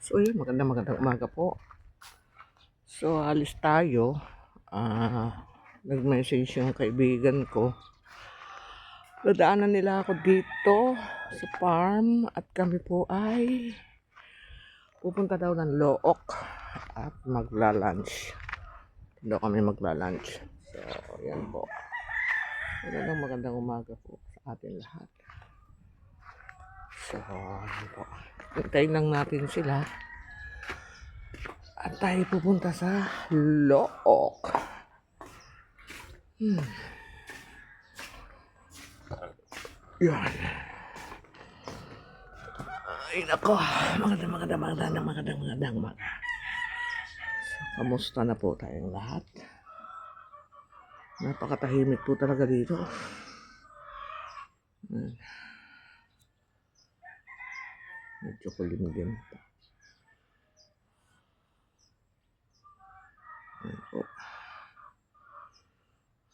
So yun, magandang magandang umaga po. So alis tayo. Ah, nag-message yung kaibigan ko. Dadaanan nila ako dito sa farm at kami po ay pupunta daw ng Look at magla-lunch. Doon kami magla-lunch. So, yan po. Magandang magandang umaga po sa atin lahat. So, yan po. Hintayin lang natin sila. At tayo pupunta sa Look. Hmm. Yan. Ay, nako. Magandang, magandang, magandang, magandang, magandang umaga. So, kamusta na po tayong lahat? Napakatahimik po talaga dito. Hmm. Medyo kulimlim pa. Ayan po.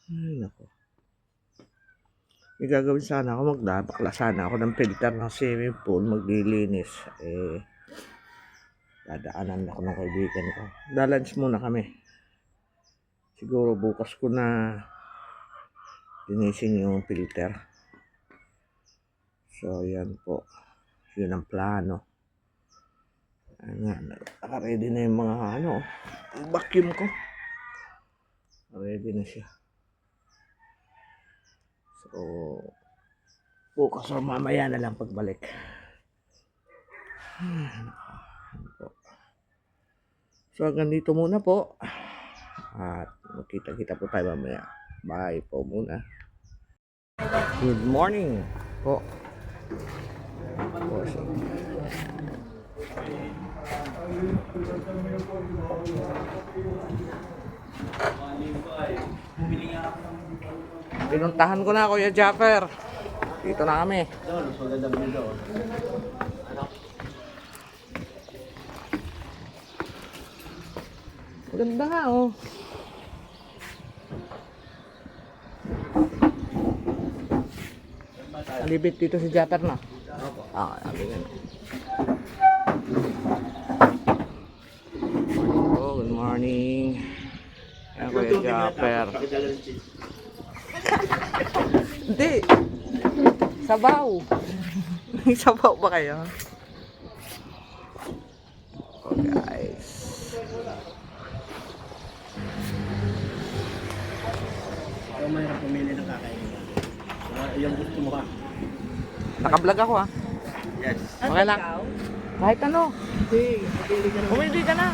Ay, nako. May gagawin sana ako, magdabakla sana ako ng filter ng swimming pool, maglilinis. Eh, dadaanan ako ng kaibigan ko. Dalunch muna kami. Siguro bukas ko na linisin yung filter. So, yan po. Yun ang plano. Ayan, naka-ready na yung mga ano, vacuum ko. Ready na siya. So, bukas or mamaya na lang pagbalik. Ayan po. So, hanggang dito muna po. At magkita-kita po tayo mamaya. Bye po muna. Good morning po. Pinuntahan ko na Kuya Japper. Dito na kami. Maganda nga oh. Alibit dito si Japper na. Ah, alibit. Oh, good morning. Ayan Kuya Japper. Hindi. Sabaw. May sabaw ba kayo? Oh, guys. Ikaw mahirap pumili ng kakainin. So, yung gusto mo ka. Nakablog ako ah. Yes. Okay lang. Kahit ano. Hindi, pumili ka na.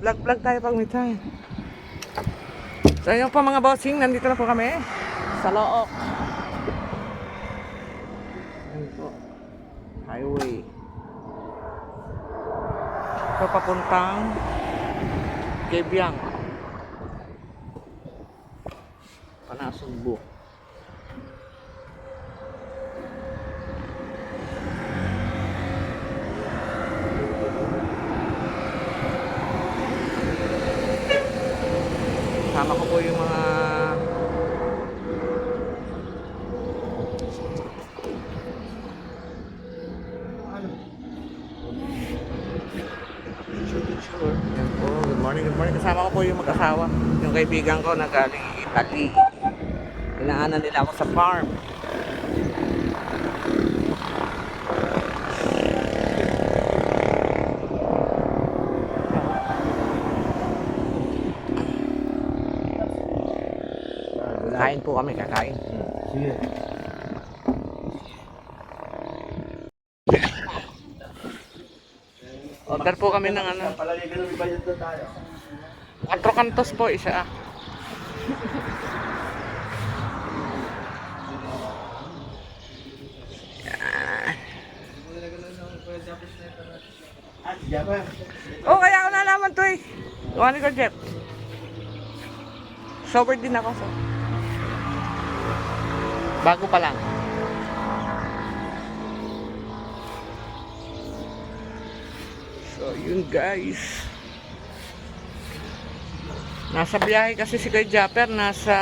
Vlog-vlog tayo pag may time. So yun po mga bossing, nandito na po kami sa Look. Ayan po. Highway. Ito papuntang Kebyang. Kasama ko po yung mga po, good morning, good morning. Kasama ko po yung mag-asawa. Yung kaibigan ko na galing Italy. Inaanan nila ako sa farm. Kain po kami, kakain. Sige. Order po kami ng ano, Palagi ka nang ibayad na tayo. Quattro cantos po, isa. Ah. Oh, kaya ako nalaman to eh. Ni ko, Jeff. Sober din ako, so. Bago pa lang. So, yun guys. Nasa biyahe kasi si Kuya Japper, nasa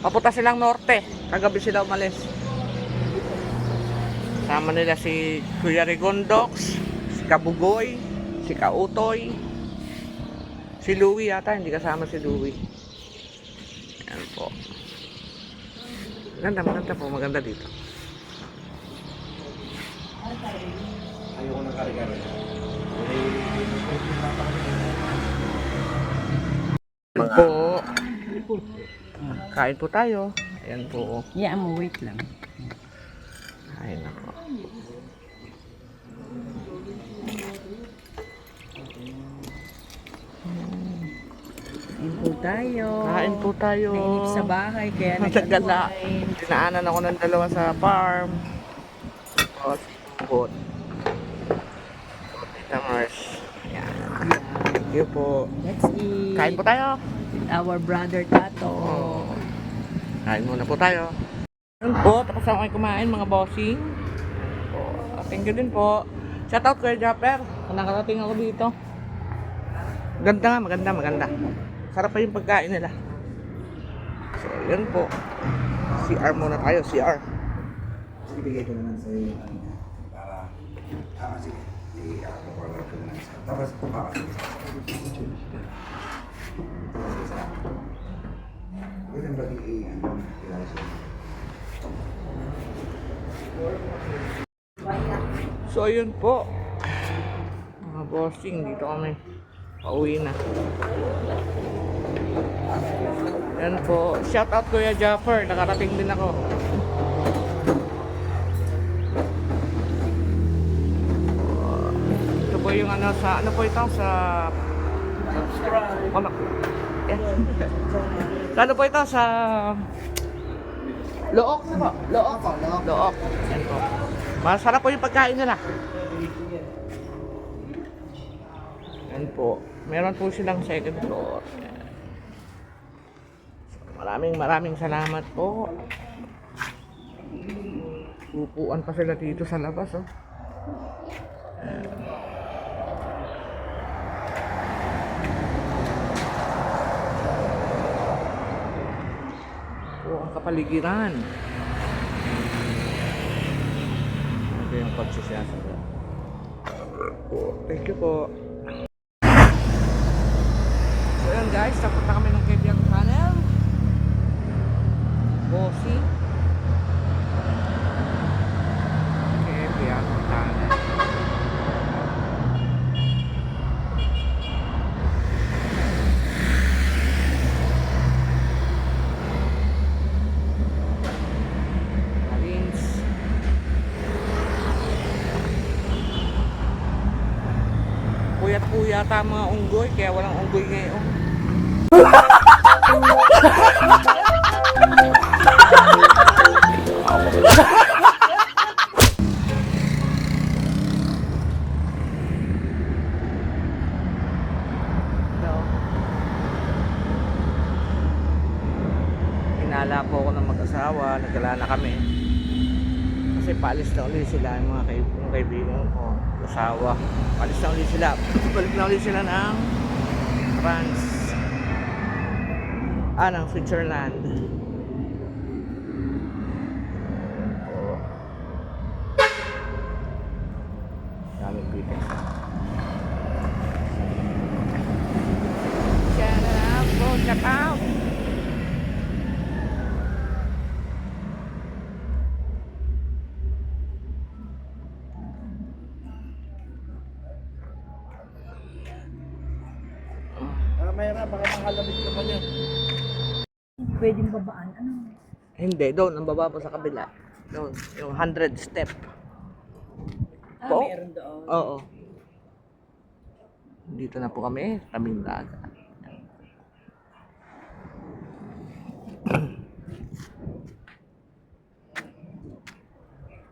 papunta silang norte. Kagabi sila umalis. Kasama nila si Kuya Rigondox, si Kabugoy, si Kautoy, si Louie yata, hindi kasama si Louie. Ayan po. Maganda, maganda po, maganda dito. Ayoko ng kare-kare. Ayan po. Kain po tayo. Ayan po. Yeah, mo wait lang. Ay, nako. Tayo. Kain po tayo. Nainip sa bahay, kaya nagkakuhain. Dinaanan ako ng dalawa sa farm. Tapos, bukod. Tita Mars. Ayan. Thank you po. Let's eat. Kain po tayo. With our brother Tato. Oh. Kain muna po tayo. Yun po, tapos ako kayo kumain mga bossing. Po. Thank you din po. Shoutout Kuya Japper. Nakarating ako dito. Ganda nga, maganda, maganda. Sarap pa yung pagkain nila. So, yun po. CR muna tayo, CR. Ibigay ko naman sa iyo ano para, ah, sige, i-forward ko naman sa Tapos, ah, Pwede ba i- ano, kilala siya? So, ayun po. Mga bossing, dito kami. Pauwi na. Yan po. Shout out Kuya Jaffer. Nakarating din ako. Ito po yung ano sa ano po ito sa ano yeah. Ano po ito sa Look po. Look. Look. Yan po. Masarap po yung pagkain nila. Po. Meron po silang second floor. So, maraming maraming salamat po. Upuan pa sila dito sa labas oh. Yan. Po ang kapaligiran. Ito yung pagsisiyasa ko. Thank you po. So yun guys, tapos na kami ng Kebiang Tunnel. Bossy. Kebiang Tunnel. Marines. Puyat po yata ang mga unggoy, kaya walang unggoy ngayon. Hinala po ako ng mag-asawa, nagala na kami. Kasi paalis na ulit sila, yung mga kaib yung kaibigan ko, asawa. Paalis na ulit sila. Balik na ulit sila ng France. Ah, ng Switzerland. Oo. Daming pitas. Shout out po, shout out! Ah, Mayra, baka makalamit ka pa niya. Pwedeng babaan. Ano? Hindi, doon, ang baba po sa kabila. Doon, yung 100 step. Ah, Po? meron doon. Oo. Dito na po kami, kaming dagat.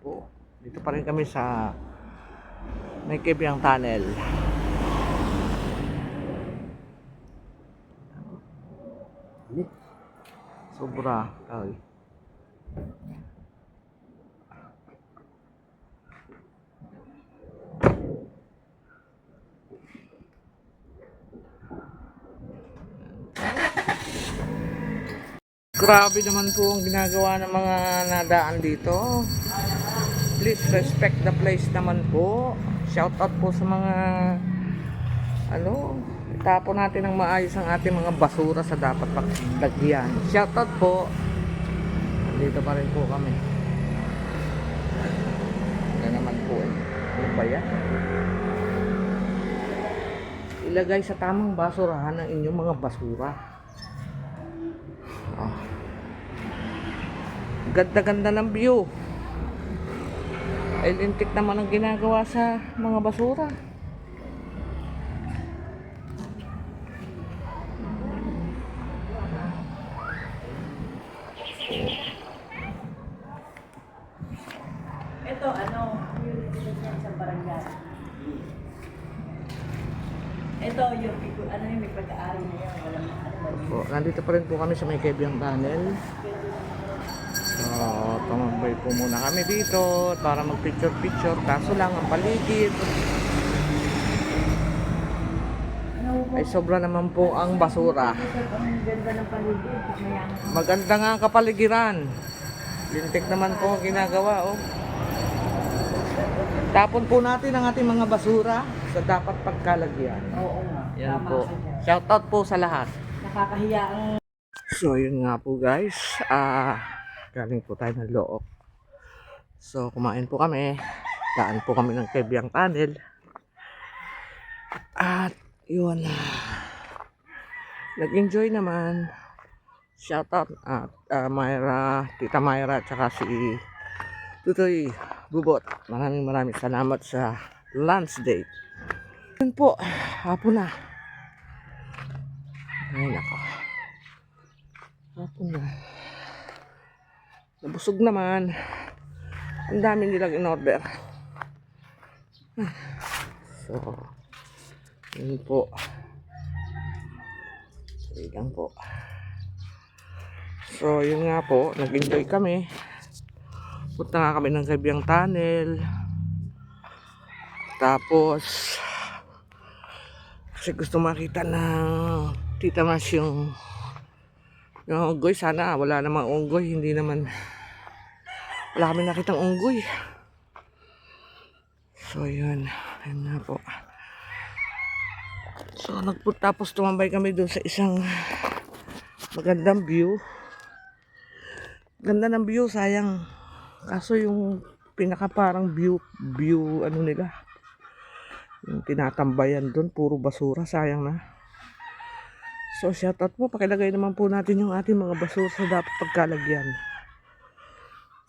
po, dito pa rin kami sa may Kebyang Tunnel. Sobra. Ay. Grabe naman po ang ginagawa ng mga nadaan dito. please respect the place naman po. Shout out po sa mga ano, itapon natin ng maayos ang ating mga basura sa dapat paglagyan. Shout out po. Dito pa rin po kami. Ano naman po eh. Ano ba yan? Ilagay sa tamang basurahan ang inyong mga basura. Ah. Ganda-ganda ng view. Ay, lintik naman ang ginagawa sa mga basura. Ito, ano, yung sa barangay. Ito, yung, ano yung may pagkaari na yan. Walang? Po, nandito pa rin po kami sa may Kebyang Tunnel. So, tumambay po muna kami dito para mag-picture-picture. Kaso lang, ang paligid Ano po? Ay sobra naman po ang basura. Maganda nga ang kapaligiran. Lintik naman po ang ginagawa, oh. Tapon po natin ang ating mga basura sa dapat pagkalagyan. Oo nga. Yan po. Shout out po sa lahat. Nakakahiya ang So, yun nga po guys. Ah, galing po tayo ng loob. So, kumain po kami. Daan po kami ng Kebyang Tunnel. At, yun. Nag-enjoy naman. Shout out at ah, Myra, Tita Myra, at saka si Tutoy Bubot. Maraming maraming salamat sa lunch date. Yun po, hapon na. Ay, nako. Hapon na. Nabusog naman. Ang dami nilang in-order. So, yun po. Yun lang po. So, yun nga po. Nag-enjoy kami. Punta nga kami ng Kaibiyang Tunnel. Tapos, kasi gusto makita ng Tita Mas yung yung unggoy, sana wala namang unggoy, hindi naman wala kami nakitang unggoy. So yun, yun na po. So nagpunta tapos tumambay kami doon sa isang magandang view. Ganda ng view, sayang. Kaso yung pinaka parang view, view ano nila. Yung tinatambayan doon, puro basura, sayang na. So, shoutout po. Pakilagay naman po natin yung ating mga basura sa dapat pagkalagyan.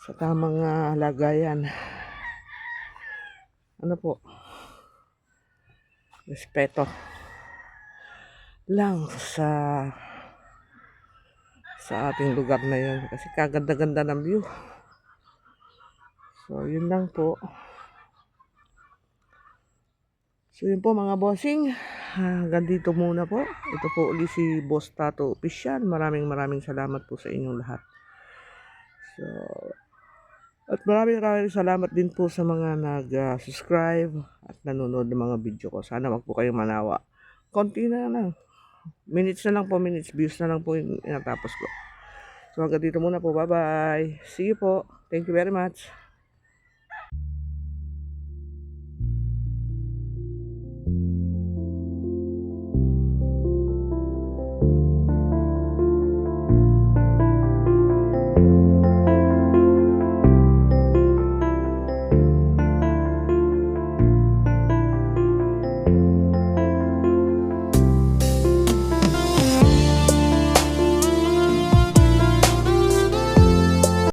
Sa tamang ah, lagayan. Ano po? Respeto. Lang sa sa ating lugar na yun. Kasi kaganda-ganda ng view. So, yun lang po. So yun po mga bossing, hanggang dito muna po. Ito po uli si Boss Tato Official. Maraming maraming salamat po sa inyong lahat. So, at maraming maraming salamat din po sa mga nag-subscribe at nanonood ng mga video ko. Sana wag po kayong manawa. Konti na lang. Minutes na lang po, minutes, views na lang po yung inatapos ko. So hanggang dito muna po. Bye-bye. See you po. Thank you very much.